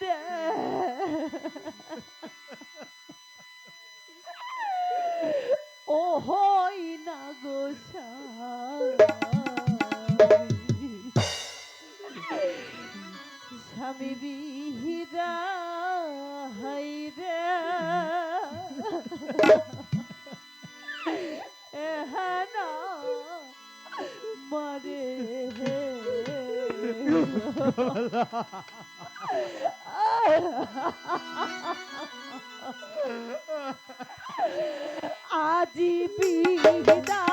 ও হই না গোসা স্বামী বিহিরা হাইরা এহানা আজি বিদায়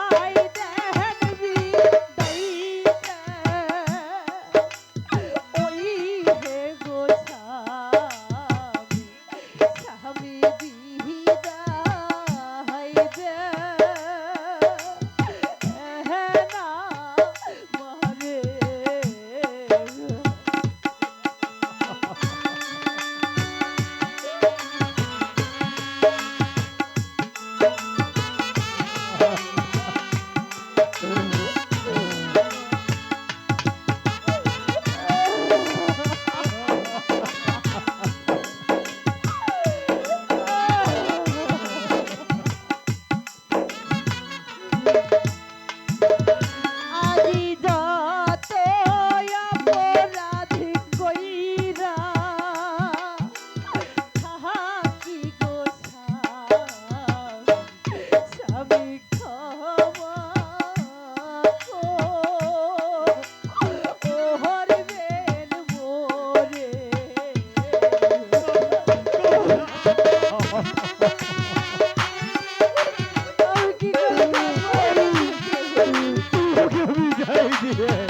yeah.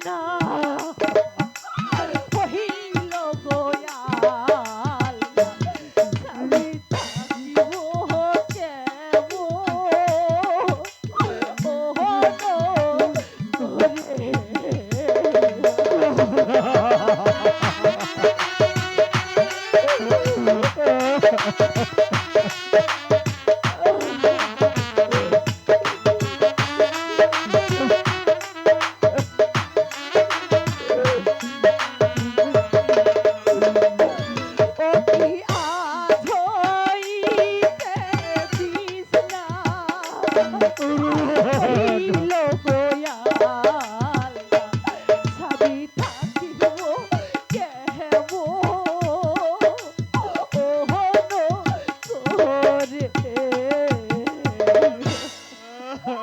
কৃষ্ণা কহিল গোয়াল স্বামী থাকিব কেমন